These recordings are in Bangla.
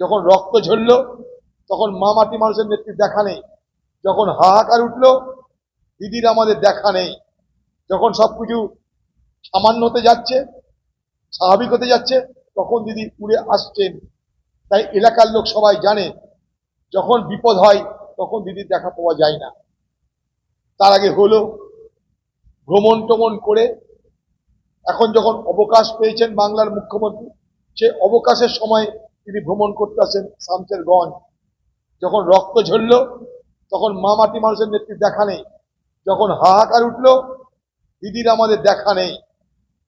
যখন রক্ত ঝরল, তখন মা মাটি মানুষের নেত্রী দেখা নেই। যখন হাহাকার উঠল, দিদির আমাদের দেখা নেই। যখন সব কিছু সামান্য হতে যাচ্ছে, স্বাভাবিক হতে যাচ্ছে, তখন দিদি উড়ে আসছেন। তাই এলাকার লোক সবাই জানে, যখন বিপদ হয়, তখন দিদির দেখা পাওয়া যায় না। তার আগে হলো ভ্রমণ টমন করে, এখন যখন অবকাশ পেয়েছেন বাংলার মুখ্যমন্ত্রী, সে অবকাশের সময় তিনি ভ্রমণ করতে আসেন শামসেরগঞ্জ যখন রক্ত ঝরল, তখন মা মাটি মানুষের নেত্রী দেখা নেই। যখন হাহাকার উঠল, দিদির আমাদের দেখা নেই।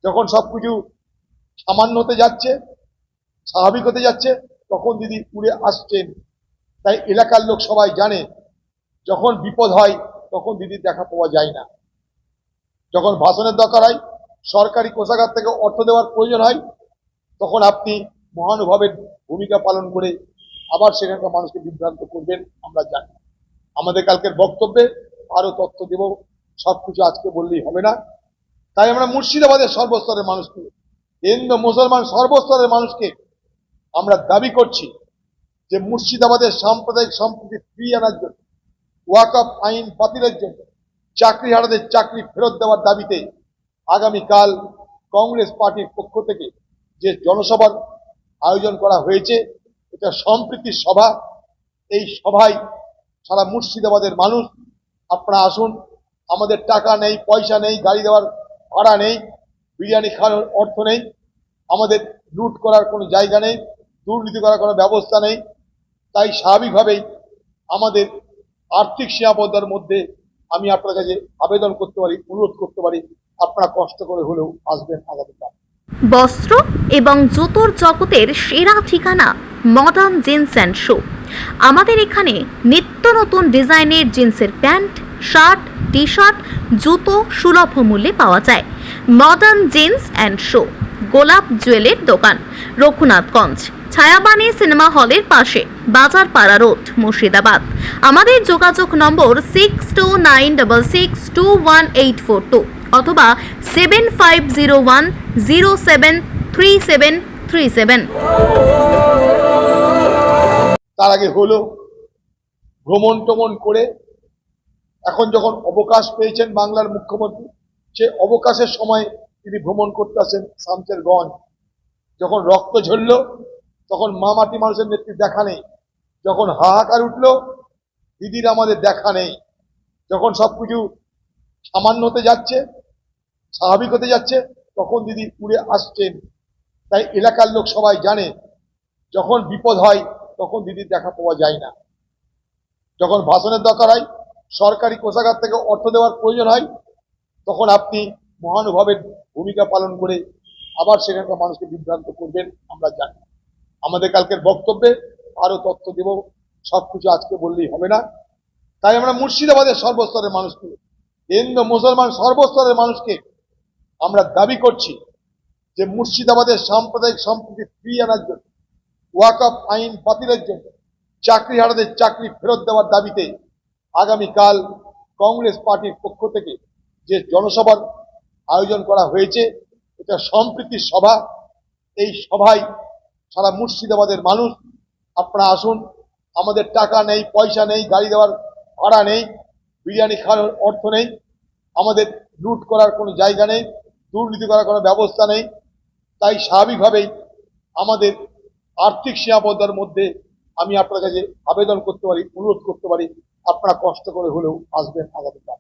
যখন সব কিছু সামান্য হতে যাচ্ছে, স্বাভাবিক হতে যাচ্ছে, তখন দিদি উড়ে আসছেন। তাই এলাকার লোক সবাই জানে, যখন বিপদ হয়, তখন দিদির দেখা পাওয়া যায় না। যখন ভাষণের দরকার হয়, সরকারি কোষাগার থেকে অর্থ দেওয়ার প্রয়োজন হয়, তখন আপনি মহানুভাবের ভূমিকা পালন করে আবার সেখানকার মানুষকে বিভ্রান্ত করবেন, আমরা জানি। আমাদের কালকের বক্তব্যে আরও তথ্য দেব, সবকিছু আজকে বললেই হবে না। তাই আমরা মুর্শিদাবাদের সর্বস্তরের মানুষকে, হিন্দু, মুসলমান সর্বস্তরের মানুষকে আমরা দাবি করছি যে মুর্শিদাবাদের সাম্প্রদায়িক সম্প্রীতি ফিরিয়ে আনার জন্য ওয়াকআপ আইন বাতিলের জন্য, চাকরি হারাদের চাকরি ফেরত দেওয়ার দাবিতে আগামীকাল কংগ্রেস পার্টির পক্ষ থেকে যে জনসভার আয়োজন করা হয়েছে। এটা সম্প্রীতির সভা। এই সভায় সারা মুর্শিদাবাদের মানুষ, আপনারা আসুন। আমাদের টাকা নেই, পয়সা নেই, গাড়ি দেওয়ার ভাড়া নেই, বিরিয়ানি খাওয়ার অর্থ নেই। আমাদের লুট করার কোনো জায়গা নেই, দুর্নীতি করার কোনো ব্যবস্থা নেই। তাই স্বাভাবিকভাবেই আমাদের আর্থিক সীমাবদ্ধতার মধ্যে আমি আপনার কাছে আবেদন করতে পারি, অনুরোধ করতে পারি। আপনারা কষ্ট করে হলেও আসবেন আগামীকাল। বস্ত্র এবং জুতোর জগতের সেরা ঠিকানা মডার্ন জিন্স অ্যান্ড শো আমাদের এখানে নিত্য নতুন ডিজাইনের জিন্সের প্যান্ট, শার্ট টি শার্ট জুতো সুলভ মূল্যে পাওয়া যায়। মডার্ন জিন্স অ্যান্ড শো গোলাপ জুয়েলের দোকান, রঘুনাথগঞ্জ ছায়াবানি সিনেমা হলের পাশে বাজার পাড়া রোড মুর্শিদাবাদ। আমাদের যোগাযোগ নম্বর six two nine double six two one eight four two অথবা seven five zero one zero seven three seven three seven তার আগে হলো ভ্রমণ টমন করে এখন যখন অবকাশ পেয়েছেন বাংলার মুখ্যমন্ত্রী, সে অবকাশের সময় তিনি ভ্রমণ করতে আসেন শামসেরগঞ্জ। যখন রক্ত ঝরল, তখন মা মাটি মানুষের নেত্রী দেখা নেই। যখন হাহাকার উঠল, দিদির আমাদের দেখা নেই। যখন সবকিছু সামান্য হতে যাচ্ছে স্বাভাবিক হতে যাচ্ছে, তখন দিদি উড়ে আসছেন। তাই এলাকার লোক সবাই জানে, যখন বিপদ হয়, তখন দিদির দেখা পাওয়া যায় না। যখন ভাষণের দরকার হয়, সরকারি কোষাগার থেকে অর্থ দেওয়ার প্রয়োজন হয়, তখন আপনি মহানুভাবের ভূমিকা পালন করে আবার সেখানকার মানুষকে বিভ্রান্ত করবেন, আমরা জানি। আমাদের কালকের বক্তব্যে আরও তথ্য দেব সব কিছু আজকে বললেই হবে না। তাই আমরা মুর্শিদাবাদের সর্বস্তরের মানুষকে, হিন্দু, মুসলমান সর্বস্তরের মানুষকে আমরা দাবি করছি যে মুর্শিদাবাদের সাম্প্রদায়িক সম্প্রীতি ফিরিয়ে আনার জন্য ওয়াকআপ আইন বাতিলের জন্য চাকরি হারাদের চাকরি ফেরত দেওয়ার দাবিতে আগামীকাল কংগ্রেস পার্টির পক্ষ থেকে যে জনসভার আয়োজন করা হয়েছে, এটা সম্প্রীতির সভা। এই সভায় সারা মুর্শিদাবাদের মানুষ, আপনারা আসুন, আমাদের টাকা নেই, পয়সা নেই, গাড়ি দেওয়ার ভাড়া নেই, বিরিয়ানি খাওয়ার অর্থ নেই, আমাদের লুট করার কোনো জায়গা নেই। দুর্নীতি করার কোনো ব্যবস্থা নেই। তাই স্বাভাবিকভাবেই আমাদের আর্থিক সীমাবদ্ধতার মধ্যে আমি আপনার কাছে আবেদন করতে পারি, অনুরোধ করতে পারি। আপনারা কষ্ট করে হলেও আসবেন আগামীকাল।